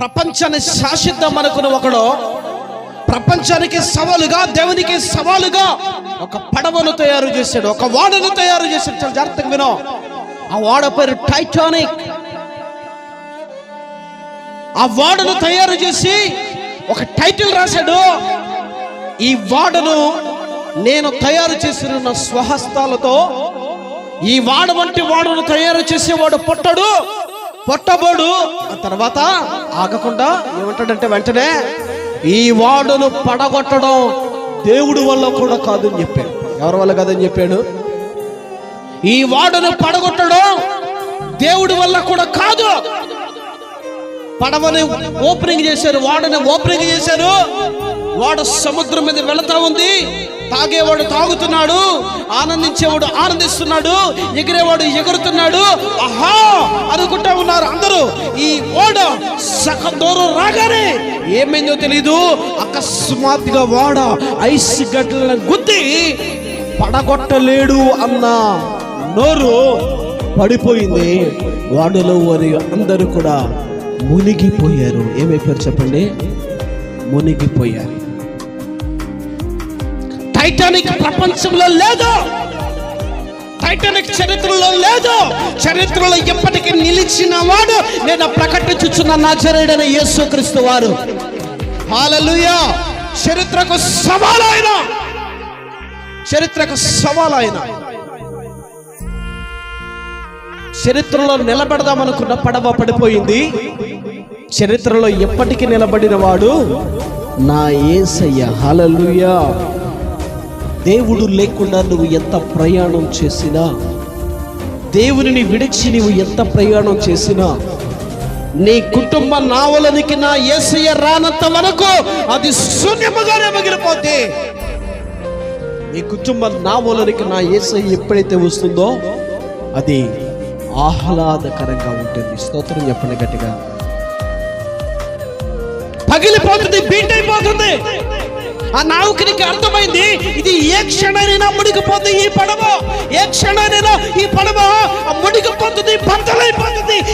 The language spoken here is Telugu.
ప్రపంచాన్ని శాసిద్దాం అనుకున్న ఒకడు ప్రపంచానికి సవాలుగా దేవునికి సవాలుగా ఒక పడవను తయారు చేశాడు ఒక వాడను తయారు చేశాడు. చాలా జాగ్రత్తగా వినో. ఆ వాడ పేరు టైటానిక్ ఆ వాడను తయారు చేసి ఒక టైటిల్ రాశాడు. ఈ వాడను నేను తయారు చేసిన నా స్వహస్తాలతో ఈ వాడ వంటి వాడను తయారు చేసేవాడు పొట్టడు. పొట్టబోడు. ఆ తర్వాత ఆగకుండా ఏమంటాడంటే వెంటనే ఈ వాడును పడగొట్టడం దేవుడి వల్ల కూడా కాదని చెప్పాడు. ఎవరి వల్ల కాదని చెప్పాడు? ఈ వాడును పడగొట్టడం దేవుడి వల్ల కూడా కాదు. పడవని ఓపెనింగ్ చేశారు వాడని ఓపెనింగ్ చేశారు. వాడు సముద్రం మీద వెళతా ఉంది. తాగేవాడు తాగుతున్నాడు. ఆనందించేవాడు ఆనందిస్తున్నాడు. ఎగిరేవాడు ఎగురుతున్నాడు. ఆహా! అనుకుంటా ఉన్నారు అందరూ. ఈ ఓడ సగం దూరం రాగానే ఏమైందో తెలీదు. అకస్మాత్తుగా వాడ ఐస్ గడ్డలను గుద్ది పడగొట్టలేడు అన్న నోరు పడిపోయింది. వాడలో వారి అందరూ కూడా మునిగిపోయారు. ఏమైపోయారు చెప్పండి? మునిగిపోయారు. టైటానిక్ ప్రపంచంలో లేదు. టైటానిక్ చరిత్రలో లేదు. చరిత్రలో ఎప్పటికీ నిలిచిన వాడు. నేను ప్రకటించుచున్న నజరేడైన యేసుక్రీస్తు వారు. హాలలుయా చరిత్రకు సవాలైన. చరిత్రకు సవాలైన. చరిత్రలో నిలబెడదామనుకున్న పడవ పడిపోయింది. చరిత్రలో ఎప్పటికీ నిలబడిన వాడు నా ఏసయ్య. హలలుయా దేవుడు లేకుండా నువ్వు ఎంత ప్రయాణం చేసినా దేవుని విడిచి నువ్వు ఎంత ప్రయాణం చేసినా నీ కుటుంబ నావలనికి నా ఏసయ్య రానంత వరకు అది శూన్యముగానే మిగిలిపోతే నీ కుటుంబ నావలనికి నా ఏసయ్య ఎప్పుడైతే వస్తుందో అది ఆహ్లాదకరంగా ఉంటుంది. స్తోత్రం చెప్పండి గట్టిగా. పగిలిపోతుంది బీట్ అయిపోతుంది ఆ నావుకినికి అర్థమైంది? ఇది ఏ క్షణమైనా మునిగిపోతుంది ఈ పడవ. ఏ క్షణమైనా ఈ పడవ మునిగిపోతుంది పంతలైపోతుంది